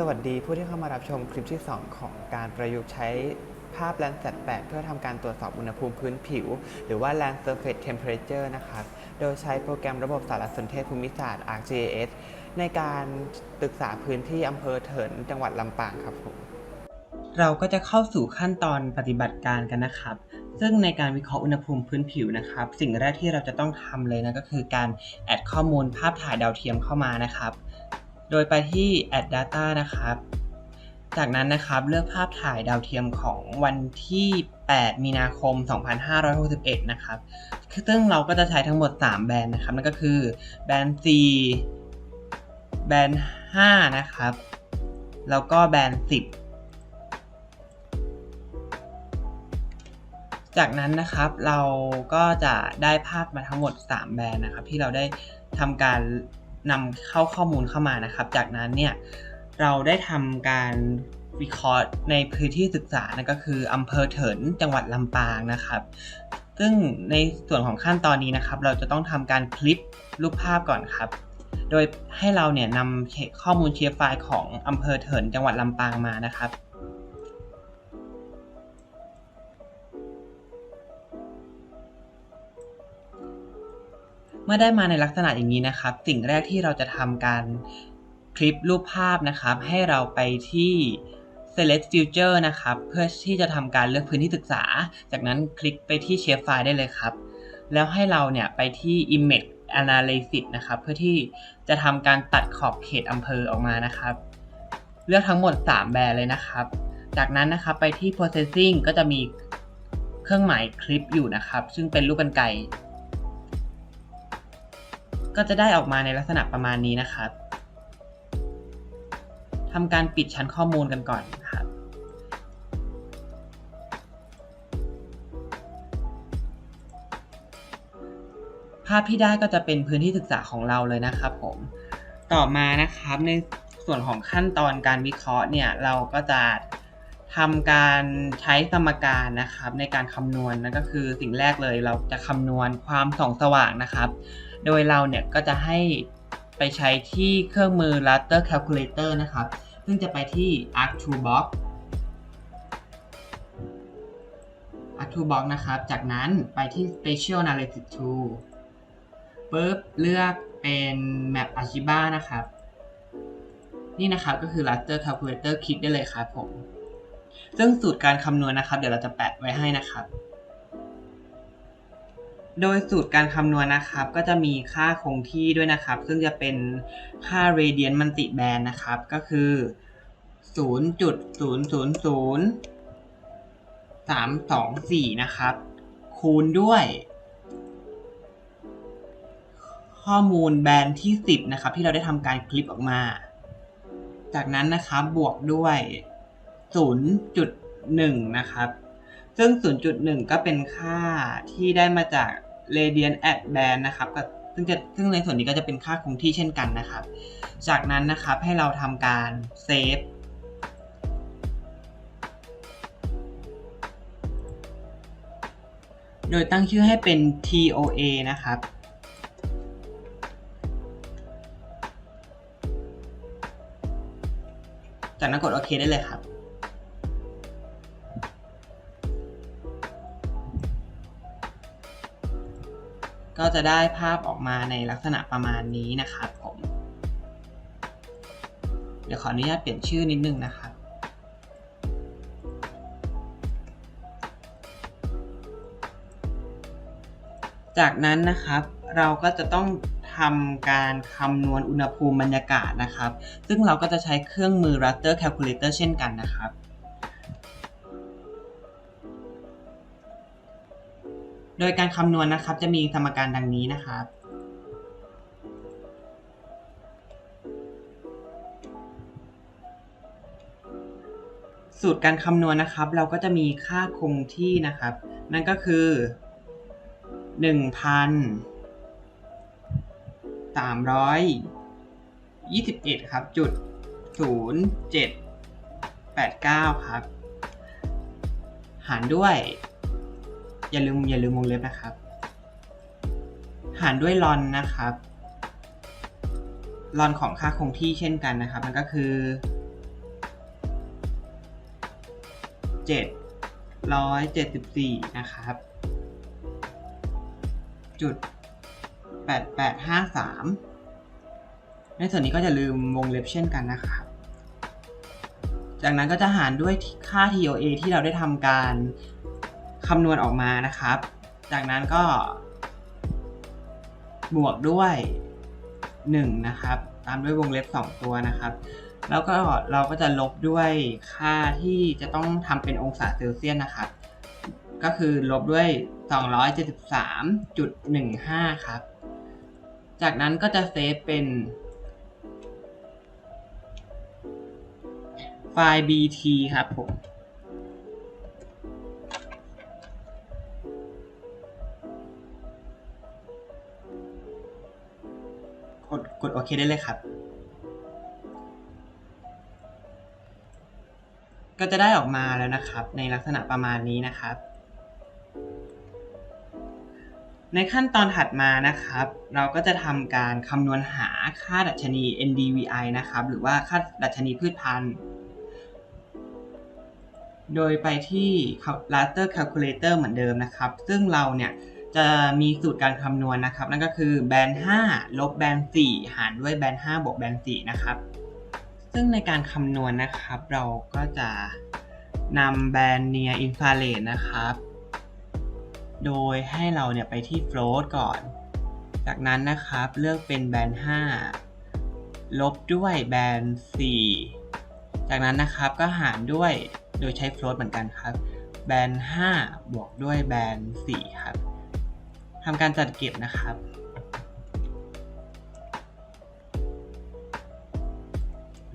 สวัสดีผู้ที่เข้ามารับชมคลิปที่ 2 ของการประยุกต์ใช้ภาพ Landsat 8 เพื่อทำการตรวจสอบอุณหภูมิพื้นผิว หรือว่า Land Surface Temperature นะครับ โดยใช้โปรแกรมระบบสารสนเทศภูมิศาสตร์ ArcGIS ในการศึกษาพื้นที่อำเภอเถินจังหวัดลำปางครับผมเราก็จะเข้าสู่ขั้นตอนปฏิบัติการกันนะครับ ซึ่งในการวิเคราะห์อุณหภูมิพื้นผิวนะครับ สิ่งแรกที่เราจะต้องทำเลยนะก็คือการแอดข้อมูลภาพถ่ายดาวเทียมเข้ามานะครับ โดยไปที่ add data นะครับ จากนั้นนะครับเลือกภาพถ่ายดาวเทียมของวันที่ 8 มีนาคม 2561 นะครับซึ่งเราก็จะใช้ทั้งหมด 3 แบรนด์นะครับ นั่นก็คือแบรนด์ C แบรนด์ 5 นะครับ แล้วก็แบรนด์ 10จากนั้นนะครับเราก็จะได้ภาพมาทั้งหมด 3 แบรนด์นะครับ ที่เราได้ทำการ นำเข้าข้อมูลเข้ามานะครับ จากนั้นเนี่ยเราได้ทำการวิเคราะห์ในพื้นที่ศึกษานั่นก็คืออำเภอเถินจังหวัดลำปางนะครับ ซึ่งในส่วนของขั้นตอนนี้นะครับ เราจะต้องทำการคลิปรูปภาพก่อนครับ โดยให้เราเนี่ยนำข้อมูลเชียร์ไฟล์ของอำเภอเถินจังหวัดลำปางมานะครับ เมื่อได้มาในลักษณะอย่างนี้นะครับ สิ่งแรกที่เราจะทำการคลิปรูปภาพนะครับ ให้เราไปที่ select future นะครับ เพื่อที่จะทำการเลือกพื้นที่ศึกษา จากนั้นคลิกไปที่ shape file ได้เลยครับ แล้วให้เราเนี่ยไปที่ image analysis นะครับ เพื่อที่จะทำการตัดขอบเขตอำเภอออกมานะครับ เลือกทั้งหมด 3 แบร์เลยนะครับ จากนั้นนะครับไปที่ processing ก็จะมีเครื่องหมายคลิปอยู่นะครับ ซึ่งเป็นรูปกรรไกร ก็จะได้ออกมาในลักษณะประมาณนี้นะครับทำการปิดชั้นข้อมูลกันก่อนนะครับภาพที่ได้ก็จะเป็นพื้นที่ศึกษาของเราเลยนะครับผม ต่อมานะครับในส่วนของขั้นตอนการวิเคราะห์เนี่ยเราก็จะทำการใช้สมการนะครับในการคำนวณนั่นก็คือสิ่งแรกเลยเราจะคำนวณความส่องสว่างนะครับ โดยเราเนี่ยก็จะให้ไปใช้ที่เครื่องมือ Raster Calculator นะครับ ซึ่งจะไปที่ Arc2Box Arc2Box นะครับ จากนั้นไปที่ Spatial Analysis Tool ปุ๊บเลือกเป็น Map Archiba นะครับ นี่นะครับก็คือ Raster Calculator คลิกได้เลยครับผม ซึ่งสูตรการคำนวณนะครับ เดี๋ยวเราจะแปะไว้ให้นะครับ โดยสูตรการคำนวณนะครับ ก็จะมีค่าคงที่ด้วยนะครับ ซึ่งจะเป็นค่า radian multi band นะครับ ก็คือ 0.000 324 นะครับ คูณด้วย ข้อมูลแบนที่ 10 นะครับ ที่เราได้ทำการคลิปออกมา จากนั้นนะครับบวกด้วย 0.1 นะครับซึ่ง 0.1 ก็เป็นค่าที่ได้มาจาก radian at band นะครับก็ซึ่งจะซึ่งในส่วนนี้ก็จะเป็นค่าคงที่เช่นกันนะครับ จากนั้นนะครับให้เราทำการเซฟโดยตั้งชื่อให้เป็น TOA นะครับ จากนั้นกดโอเคได้เลยครับ ก็จะได้ภาพออกมาในลักษณะประมาณนี้นะครับผม เดี๋ยวขออนุญาตเปลี่ยนชื่อนิดนึงนะครับจากนั้นนะครับเราก็จะต้องทำการคำนวณอุณหภูมิบรรยากาศนะครับ ซึ่งเราก็จะใช้เครื่องมือ Raster Calculator เช่นกันนะครับ โดยการคำนวณนะครับจะมีสมการดังนี้นะครับ สูตรการคำนวณนะครับ เราก็จะมีค่าคงที่นะครับ นั่นก็คือ 1,321 ครับจุด0789 ครับ หารด้วย อย่าลืมอย่าลืมวงเล็บนะครับ หารด้วยลอนนะครับลอนของค่าคงที่เช่นกันนะครับ มันก็คือเจ็ดร้อยเจ็ดสิบสี่นะครับ จุดแปดแปดห้าสามในส่วนนี้ก็จะลืมวงเล็บเช่นกันนะครับ จากนั้นก็จะหารด้วยค่า TOA ที่เราได้ทำการ คำนวณออกมานะครับ จากนั้นก็ บวกด้วย 1 นะครับ ตามด้วยวงเล็บ 2 ตัวนะครับ แล้วก็เราก็จะลบด้วยค่าที่จะต้องทำเป็นองศาเซลเซียสนะครับ ก็คือลบด้วย 273.15 ครับ จากนั้นก็จะเซฟเป็นไฟล์ bt ครับผม ดกดโอเคได้เลยครับ ก็จะได้ออกมาแล้วนะครับ ในลักษณะประมาณนี้นะครับ ในขั้นตอนถัดมานะครับ เราก็จะทำการคำนวณหาค่าดัชนี NDVI นะครับ หรือว่าค่าดัชนีพืชพันธุ์โดยไปที่ Raster Calculator เหมือนเดิมนะครับ ซึ่งเราเนี่ย จะมีสูตรการคำนวณนะครับ นั่นก็คือแบน 5 ลบแบน 4 หารด้วยแบน 5 บวกแบน 4 นะครับ ซึ่งในการคำนวณนะครับ เราก็จะนำแบน near infrared นะครับ โดยให้เราเนี่ยไปที่ float ก่อน จากนั้นนะครับเลือกเป็นแบน 5 ลบด้วยแบน 4 จากนั้นนะครับก็หารด้วยโดยใช้ float เหมือนกันครับ แบน 5 บวกด้วยแบน 4 ครับ ทำการจัดเก็บนะครับ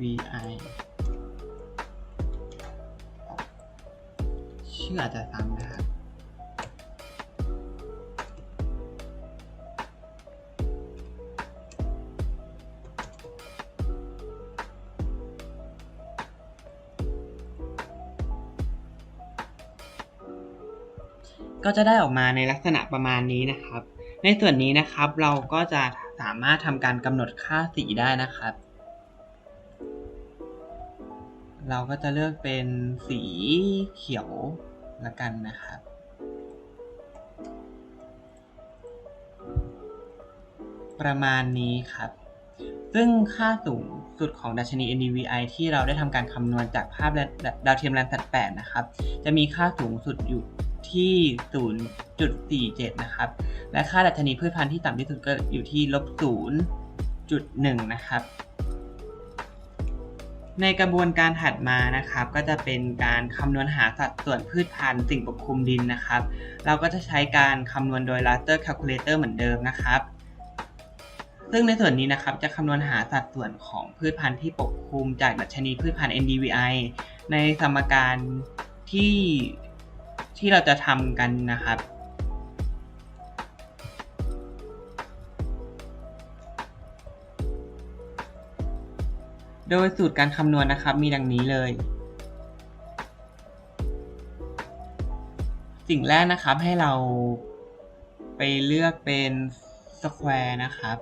vi ชื่ออาจจะซ้ำนะครับ ก็จะได้ออกมาในลักษณะประมาณนี้นะครับ ในส่วนนี้นะครับเราก็จะสามารถทำการกำหนดค่าสีได้นะครับ เราก็จะเลือกเป็นสีเขียวละกันนะครับประมาณนี้ครับ ซึ่งค่าสูงสุดของดัชนี NDVI ที่เราได้ทำการคำนวณจากภาพดาวเทียมแลนด์สัต8นะครับ จะมีค่าสูงสุดอยู่ ที่ 0.47 นะครับ และค่าดัชนีพืชพันธุ์ที่ต่ำที่สุดก็อยู่ที่ลบ 0.1 นะครับ ในกระบวนการถัดมานะครับ ก็จะเป็นการคำนวณหาสัดส่วนพืชพันธุ์สิ่งปกคลุมดินนะครับ เราก็จะใช้การคำนวณโดย raster calculator เหมือนเดิมนะครับซึ่งในส่วนนี้นะครับจะคำนวณหาสัดส่วนของพืชพันธุ์ที่ปกคลุมจากดัชนีพืชพันธุ์ NDVI ในสมการที่ ที่เราจะทำกันนะครับ โดยสูตรการคำนวณนะครับมีดังนี้เลย สิ่งแรกนะครับให้เราไปเลือกเป็นสแควร์นะครับ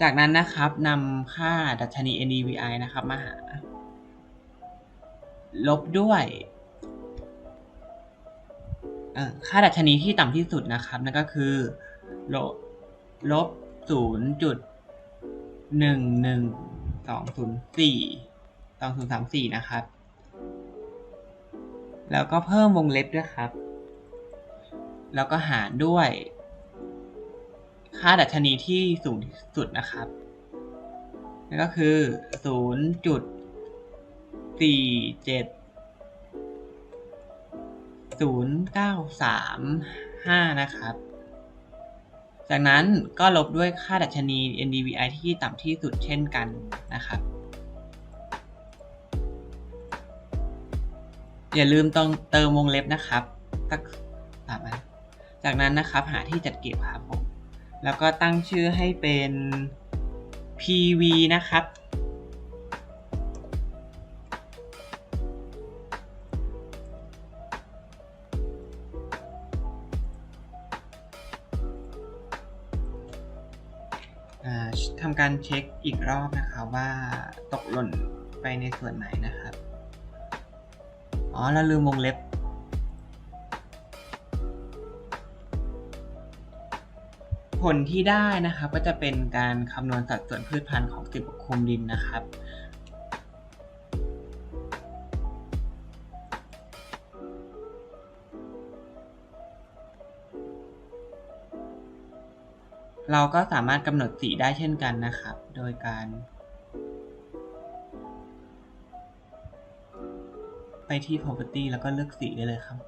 จากนั้นนะครับนำค่าดัชนี NDVI นะครับมาหา ลบด้วยค่าดัชนีที่ต่ำที่สุดนะครับ นั่นก็คือ ลบลบศูนย์จุดหนึ่งหนึ่งสองศูนย์สี่สองศูนย์สามสี่นะครับ แล้วก็เพิ่มวงเล็บด้วยครับ แล้วก็หารด้วย ค่าดัชนีที่สูงที่สุดนะครับ นั่นก็คือศูนย์จุด สี่เจ็ดศูนย์เก้าสามห้านะครับ จากนั้นก็ลบด้วยค่าดัชนี NDVI ที่ต่ำที่สุดเช่นกันนะครับ อย่าลืมต้องเติมวงเล็บนะครับสักสามอันจากนั้นนะครับหาที่จัดเก็บครับผม แล้วก็ตั้งชื่อให้เป็น PV นะครับำการเช็คอีกรอบนะคะว่าตกหล่นไปในส่วนไหนนะครับ อ๋อเราลืมวงเล็บ ผลที่ได้นะครับก็จะเป็นการคำนวณสัดส่วนพืชพันธุ์ของสิบปกคลุมดินนะครับ เราก็สามารถกำหนดสีได้เช่นกันนะครับ โดยการไปที่ property แล้วก็เลือกสีได้เลยครับ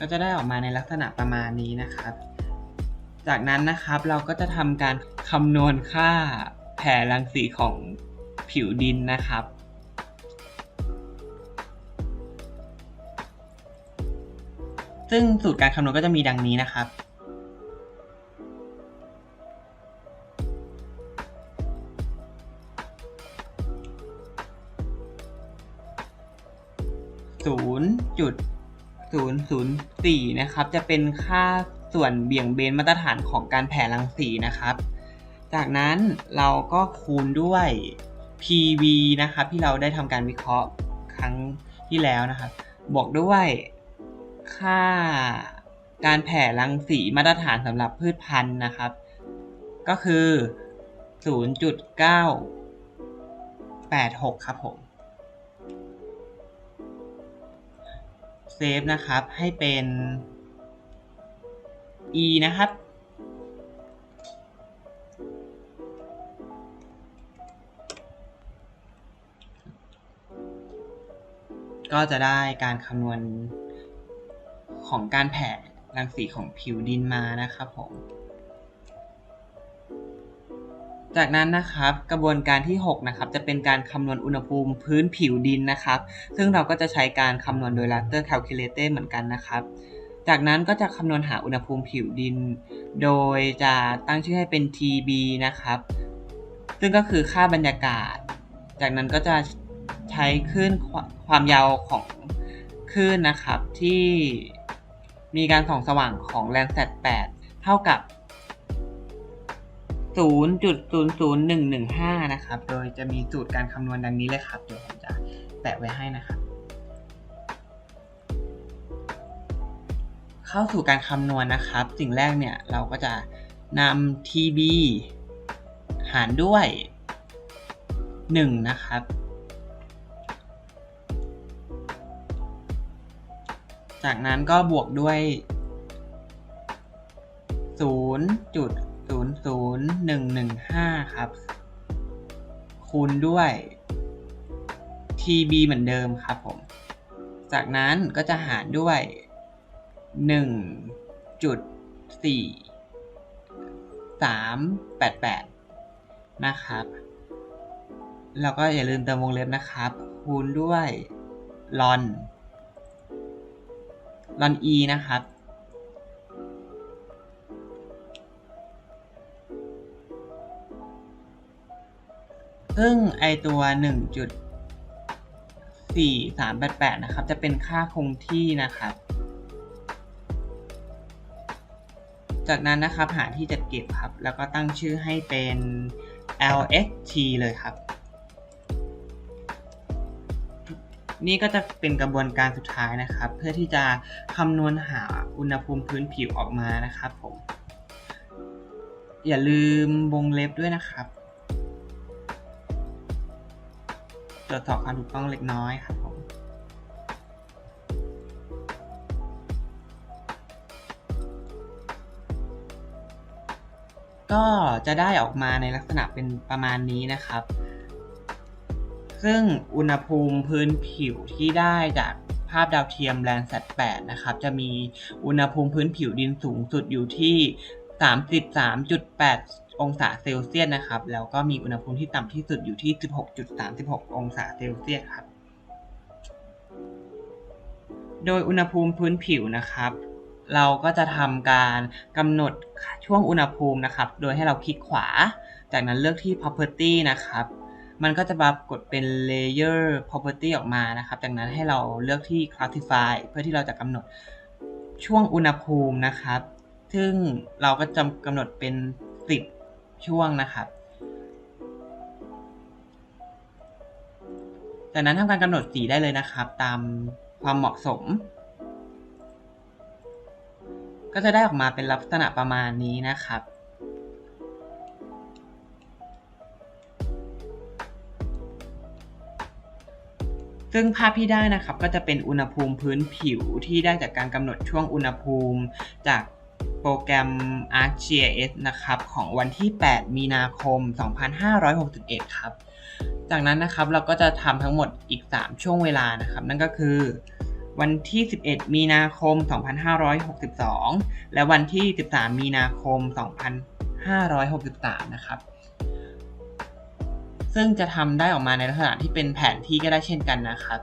ก็จะได้ออกมาในลักษณะประมาณนี้นะครับ จากนั้นนะครับเราก็จะทำการคำนวณค่าแผ่รังสีของผิวดินนะครับ ซึ่งสูตรการคำนวณก็จะมีดังนี้นะครับศู นย์จุดศูนย์ศูนย์สี่นะครับ จะเป็นค่าส่วนเบี่ยงเบนมาตรฐานของการแผ่รังสีนะครับ จากนั้นเราก็คูณด้วย PV นะครับ ที่เราได้ทำการวิเคราะห์ครั้งที่แล้วนะครับ บวกด้วยค่าการแผ่รังสีมาตรฐานสำหรับพืชพันธุ์นะครับ ก็คือ 0.986 ครับผม ซฟนะครับ ให้เป็น e นะครับ ก็จะได้การคำนวณของการแผ่รังสีของผิวดินมานะครับผม จากนั้นนะครับกระบวนการที่6นะครับจะเป็นการคำนวณอุณหภูมิพื้นผิวดินนะครับ ซึ่งเราก็จะใช้การคำนวณโดย raster calculator เหมือนกันนะครับ จากนั้นก็จะคำนวณหาอุณหภูมิผิวดิน โดยจะตั้งชื่อให้เป็น TB นะครับ ซึ่งก็คือค่าบรรยากาศ จากนั้นก็จะใช้คลื่นความยาวของคลื่นนะครับที่มีการส่องสว่างของแรงแสด8เท่ากับ 0.00115 นะครับ โดยจะมีสูตรการคำนวณดังนี้เลยครับ เดี๋ยวผมจะแปะไว้ให้นะครับ เข้าสู่การคำนวณนะครับ สิ่งแรกเนี่ยเราก็จะนำ TB หารด้วย 1 นะครับจากนั้นก็บวกด้วย 0.00115ครับ คูณด้วย TB เหมือนเดิมครับผม จากนั้นก็จะหารด้วย1.4388นะครับ แล้วก็อย่าลืมเติมวงเล็บนะครับ คูณด้วยลอนลอน e นะครับ ซึ่งไอตัว 1.4388 นะครับ จะเป็นค่าคงที่นะครับ จากนั้นนะครับหาที่จัดเก็บครับ แล้วก็ตั้งชื่อให้เป็น lxt เลยครับ นี่ก็จะเป็นกระบวนการสุดท้ายนะครับ เพื่อที่จะคำนวณหาอุณหภูมิพื้นผิวออกมานะครับผม อย่าลืมวงเล็บด้วยนะครับ ตรวจสอบความถูกต้องเล็กน้อยครับผมก็จะได้ออกมาในลักษณะเป็นประมาณนี้นะครับ ซึ่งอุณหภูมิพื้นผิวที่ได้จากภาพดาวเทียมแลนด์แซด8นะครับ จะมีอุณหภูมิพื้นผิวดินสูงสุดอยู่ที่ 33.8 องศาเซลเซียสนะครับ แล้วก็มีอุณหภูมิที่ต่ำที่สุดอยู่ที่ 16.36 องศาเซลเซียสครับ โดยอุณหภูมิพื้นผิวนะครับ เราก็จะทำการกำหนดช่วงอุณหภูมินะครับ โดยให้เราคลิกขวา จากนั้นเลือกที่ property นะครับ มันก็จะปรากฏเป็น layer property ออกมานะครับ จากนั้นให้เราเลือกที่ classify เพื่อที่เราจะกำหนดช่วงอุณหภูมินะครับ ซึ่งเราก็จะกำหนดเป็น 10 ช่วงนะครับ จากนั้นทำการกำหนดสีได้เลยนะครับ ตามความเหมาะสม ก็จะได้ออกมาเป็นลักษณะประมาณนี้นะครับซึ่งภาพที่ได้นะครับก็จะเป็นอุณหภูมิพื้นผิวที่ได้จากการกำหนดช่วงอุณหภูมิ จาก โปรแกรม ArcGIS นะครับ ของวันที่ 8 มีนาคม 2561 ครับ จากนั้นนะครับเราก็จะทำทั้งหมดอีก 3 ช่วงเวลานะครับ นั่นก็คือ วันที่ 11 มีนาคม 2562 และวันที่ 13 มีนาคม 2563 นะครับ ซึ่งจะทำได้ออกมาในลักษณะที่เป็นแผนที่ก็ได้เช่นกันนะครับ